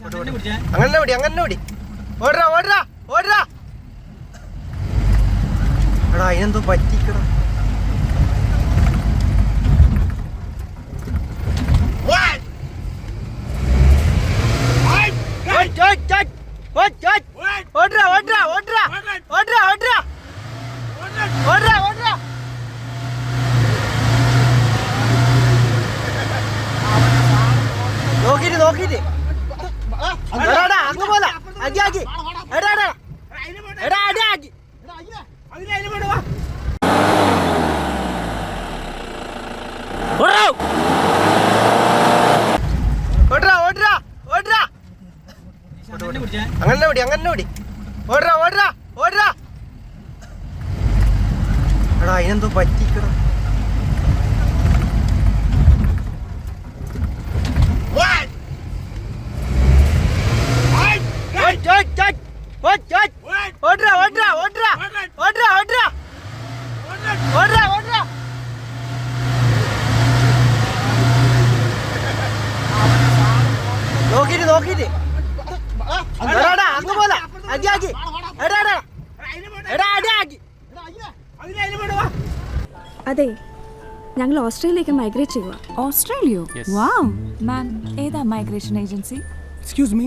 അങ്ങനെ ഓടി അങ്ങനെ ഓടി ഓടറാ ഓടറാ ഓടറാ എടാ അതിനെന്തോ ഓട്. ഓടറാ ഓടറാ ഓടറാ ഓടറാ ഓടറാ ഓടറാ ഓടറാ നോക്കിട്ട് നോക്കിട്ട് അങ്ങ് പോലെ. അടി ആക്കി എടാ എടാ. എടാ അടി ആക്കി. അങ്ങനെ ഓടി അങ്ങനെ ഓടി. ഓടറാ ഓടറാ ഓടറാ എടാ അതിനെന്തോ പറ്റിക്കടാ ഓട്, ഓട്, നോക്കിട്ട് നോക്കിട്ട് എടാ എടാ അങ്ങ് പോലെ. എടാ എടാ. എടാ അതെ ഞങ്ങൾ ഓസ്ട്രേലിയയിലേക്ക് മൈഗ്രേറ്റ് ചെയ്യുക ഓസ്ട്രേലിയോ വാവ് മാം ഏതാ മൈഗ്രേഷൻ ഏജൻസി എക്സ്ക്യൂസ് മീ